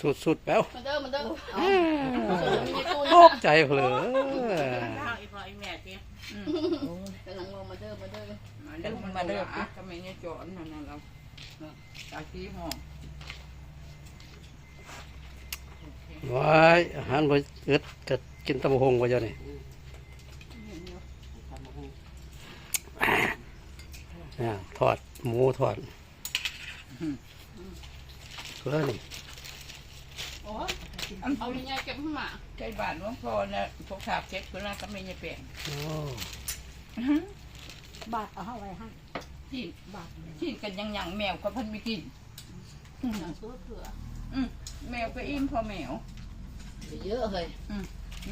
สุดสุดๆแป๊วมาเด้อมาเด้อตกใจเผลอข้าวอีพออีแม่เตี้ยกำลังลงมาเด้อมาเด้อมาเด้อมาเด้ออะก็ไม่เนี่ยจอดนั่นน่ะเราตาขี้ห้องว้ายอาหารบ่อึดจะกินตำบักหงบ่เจ้านี่เนี่ยทอดหมูทอดเพื่อนี่โอ้ย เอาใหญ่ๆเก็บขึ้นมาใจบาทหลวงพ่อเนี่ยพวกขาบเช็ดคนละก็ไม่เนี่ยเปลี่ยนโอ้บาทเอาเข้าไว้ให้ที่บาทที่กันยังยังแมวก็เพิ่นไม่กินหนังซื้อเผื่อแมวก็อิ่มพอแมวเยอะเลย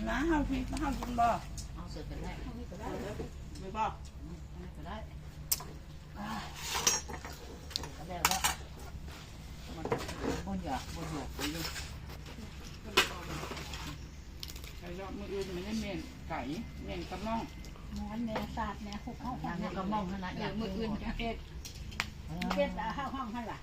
นะเฮาพี่เฮากินบ่เอาเสร็จกันได้ไม่บ่ก็ได้ก็แล้วว่าบ่อยากบ่อยากไปเลย ไก่ยอดมืออื่นมันได้เม่นไก่เม่นกระม่องหมอนแม่ศาสตร์แม่หุบเข้าห้องนี่ก็มองขนาดเดี๋ยวมืออื่นจะเอ็ดเพ็ดเอาเข้าห้องให้ล่ะ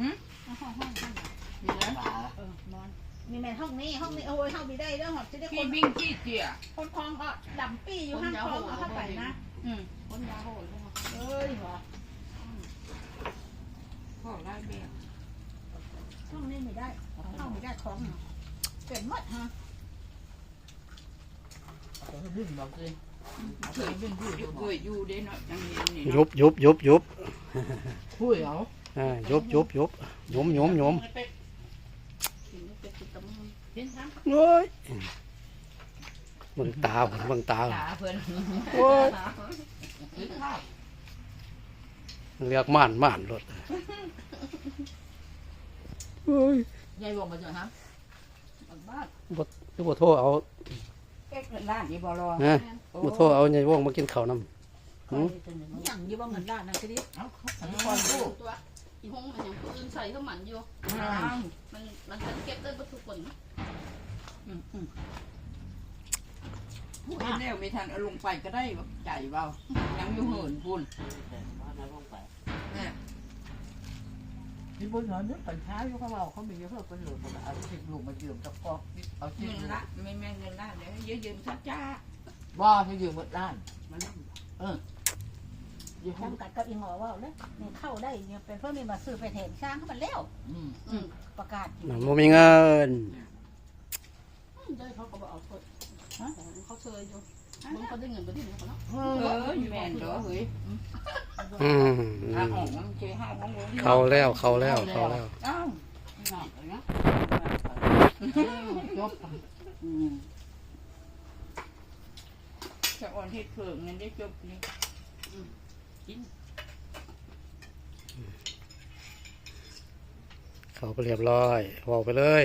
หึเอาห้องห้องให้ล่ะนี่นะเออหมอนมีแม่ห้องนี้ห้องนี้โอ้ยห้องบีได้เด้อหอบจะได้คขี้นบิ้งขี้เจียคนคลองก็ดำปี้อยู่ห้างคลองเอาเข้าไปนะอืมคนยาโหดเอ้ยเหรอพ่อไล่เบี้ยห้องนี้ไม่ได้ห้องไม่ได้ของเนาะเป็นหมดฮะ ดึงบอกเลยเคยเป็นอยู่เคยอยู่เด้เนาะจังเรียนนี่ยุบยุบยุบยุบคุยเอาอ่ายุบยุบยุบหยมหยมหยมกินเป็ดกินตำมึงเห็นครับโอ้ยเบิ่งตาผมเบิ่งตาตาเพิ่นโอ้ยคือข้าวเรียกม่านม่านรถโอ้ยยายบอกมาจ้ะครับบ้านคือบ่โทรเอา เอ็กซ์ร้านอีบ่รอนะบ่โทรเอาใหญ่วงมากินข้าวนำหืมอย่างยี่ว่าเงินล้านนะทีนี้เอาเขาอันนี้ก่ก่ออนนดูดูตัวอีห้องมันยังปืนใส่ข้าวมันอยู่อ้าวมันมันจะเก็บได้ทุกคนอืมอืมผู้เลี้ยวไม่ทันเอาลงไปก็ได้แบบใจเบายังอยู่เหินพุ่นเนี่ยที่บนนอนนึกตอนเช้าอยู่เขาบอกเขามีเยอะเพิ่มเป็นหลุดเอาสิบลูกมายืมตะกอกเอาสิบเงินลูกละไม่แม่เงินละ เดี๋ยวเยอะยืมชัดจ้าว่าที่ยืมหมดล้านมันอยู่ห้องจำกัดกับอีหมอว่าเนี่ยนี่เข้าได้เนี่ยเป็นเพื่อมีมาซื้อไปเห็นช้างเขามันแล้วอืมอืมประกาศอยู่มันบ่มีเงินได้เขาก็บอกเอาคนเขาเชยอยู่มึงเขาได้เงินไปที่ไหนเขาเนาะเออแม่นเด้อเฮ้ยอืมถ้าออกมันเจห้าของหลวงเข้าแล้วเข้าแล้วเข้าแล้วอ้าวหนักเลยนะจบอืม จะอ่อนเห็ดเพิ่งเงินได้จบนี่เขาไปเรียบร้อยเว้าไปเลย